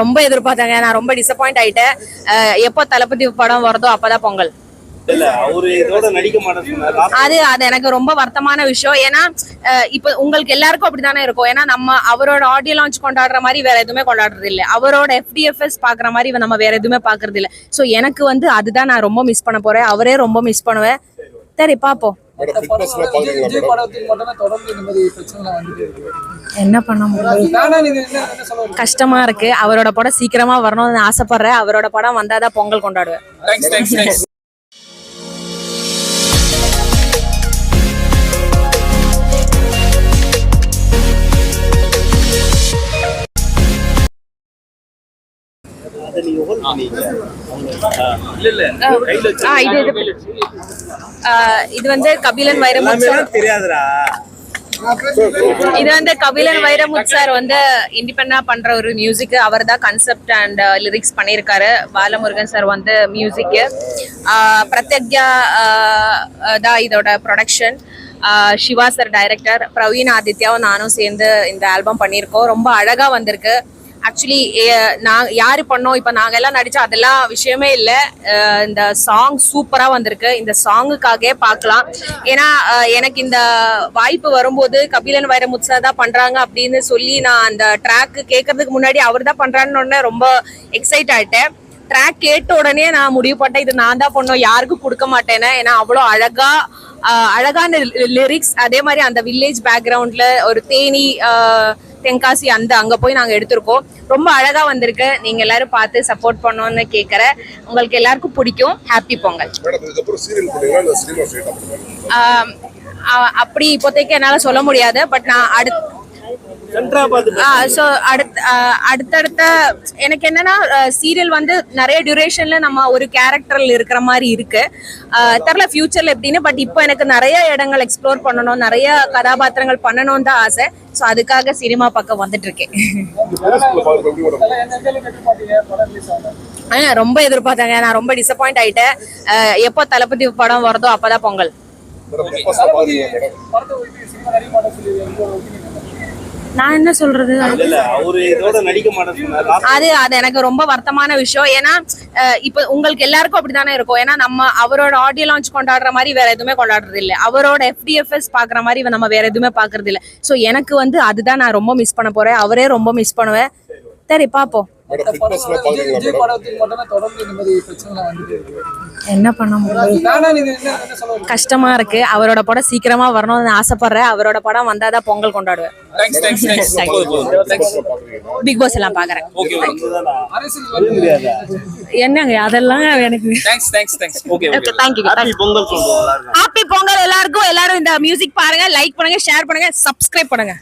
ரொம்ப எதிர்பார்த்தாங்க. நான் ரொம்ப டிசப்பாயிண்ட் ஆயிட்டேன். எப்போ தளபதி படம் வருதோ அப்பதான் பொங்கல். அது அது எனக்கு ரொம்ப வருத்தமான விஷயம். ஏன்னா இப்ப உங்களுக்கு எல்லாருக்கும் அப்படிதானே இருக்கும். ஏன்னா நம்ம அவரோட ஆடியோ லான்ச் கொண்டாடுற மாதிரி வேற எதுவுமே கொண்டாடுறது இல்ல. அவரோட எஃப்டிஎஃப்எஸ் பாக்குற மாதிரி நம்ம வேற எதுவுமே பாக்குறது இல்ல. சோ எனக்கு வந்து அதுதான் நான் ரொம்ப மிஸ் பண்ண போறேன். அவரே ரொம்ப மிஸ் பண்ணுவேன். சரி பாப்போம். என்ன பண்ண முடியும்? கஷ்டமா இருக்கு. அவரோட படம் சீக்கிரமா வரணும்னு ஆசைப்படுறேன். அவரோட படம் வந்தாதான் பொங்கல் கொண்டாடுவேன். அதை நீங்க பண்ணீங்க. இது வந்து கபிலன் வைரமுத்து சார் தெரியாதுடா இது வந்து கபிலன் வைரமுத் சார் வந்து இண்டிபெண்டா பண்ற ஒரு மியூசிக் அவர் தான் கன்செப்ட் அண்ட் லிரிக்ஸ் பண்ணியிருக்காரு பாலமுருகன் சார் வந்து மியூசிக்கு பிரத்யக்யா தான் இதோட production Shiva sir director Praveen ஆதித்யாவும் நானும் சேர்ந்து இந்த ஆல்பம் பண்ணியிருக்கோம் ரொம்ப அழகாக வந்திருக்கு ஆக்சுவலி நான் யார் பண்ணோம்? இப்போ நாங்கள் எல்லாம் நடிச்சோம் அதெல்லாம் விஷயமே இல்லை. இந்த சாங் சூப்பராக வந்திருக்கு. இந்த சாங்குக்காகவே பார்க்கலாம் ஏன்னா எனக்கு இந்த வாய்ப்பு வரும்போது கபிலன் வைரமுத்சா தான் பண்ணுறாங்க அப்படின்னு சொல்லி நான் அந்த ட்ராக்கு கேட்கறதுக்கு முன்னாடி அவர் தான் பண்ணுறான்னு ரொம்ப எக்ஸைட் ஆகிட்டேன் ட்ராக் கேட்ட உடனே நான் முடிவு பண்ணேன் இது நான் தான் பண்ணோம் யாருக்கும் கொடுக்க மாட்டேன்னு. ஏன்னா அவ்வளோ அழகா அழகான லிரிக்ஸ் அதே மாதிரி அந்த வில்லேஜ் பேக்ரவுண்ட்ல ஒரு தேனி தென்காசி அந்த அங்க போய் நாங்க எடுத்திருக்கோம். ரொம்ப அழகா வந்திருக்கு. நீங்க எல்லாரும் பார்த்து சப்போர்ட் பண்ணணும்னு கேக்குறேன் உங்களுக்கு எல்லாருக்கும் பிடிக்கும். ஹாப்பி பொங்கல். அப்படி இப்போதைக்கு என்னால சொல்ல முடியாது. பட் நான் அடுத்து ஸோ அடுத்த ஆஹ் அடுத்தடுத்த எனக்கு என்னன்னா சீரியல் வந்து நிறைய டியூரேஷன்ல நம்ம ஒரு கேரக்டர்ல இருக்கிற மாதிரி இருக்கு. ஆஹ் தெரியல ஃபியூச்சர்ல எப்படின்னு பட் இப்போ எனக்கு நிறைய இடங்கள் எக்ஸ்ப்ளோர் பண்ணணும் நிறைய கதாபாத்திரங்கள் பண்ணணும்னு தான் ஆசை. ஸோ அதுக்காக சினிமா பக்கம் வந்துட்டு இருக்கேன் ரொம்ப எதிர்பார்த்தாங்க. நான் ரொம்ப டிசப்பாயிண்ட் ஆயிட்டேன். எப்போ தளபதி படம் வருதோ அப்பதான் பொங்கல். நான் என்ன சொல்றது? அது அது எனக்கு ரொம்ப வருத்தமான விஷயம். ஏன்னா இப்ப உங்களுக்கு எல்லாருக்கும் அப்படிதானே இருக்கும். ஏன்னா நம்ம அவரோட ஆடியோ லான்ச் கொண்டாடுற மாதிரி வேற எதுவுமே கொண்டாடுறது இல்ல. அவரோட எஃப்டிஎஃப்எஸ் பாக்குற மாதிரி நம்ம வேற எதுவுமே பாக்குறது இல்ல. சோ எனக்கு வந்து அதுதான் நான் ரொம்ப மிஸ் பண்ண போறேன். அவரே ரொம்ப மிஸ் பண்ணுவேன். சரி பாப்போம். என்ன பண்ண முடியும்? கஷ்டமா இருக்கு. அவரோட படம் சீக்கிரமா வரணும்னு ஆசைப்படுறேன். அவரோட படம் வந்தாதான் பொங்கல் கொண்டாடுவேன். பிக் பாஸ் எல்லாம் பாக்குறேன். என்னங்க அதெல்லாம் எனக்கு thanks thanks thanks okay thank you Happy Pongal சொல்லுவோம் எல்லாருக்கும். ஹாப்பி பொங்கல் எல்லாருக்கும். எல்லாரும் இந்த மியூசிக் பாருங்க லைக் பண்ணுங்க ஷேர் பண்ணுங்க சப்ஸ்கிரைப் பண்ணுங்க.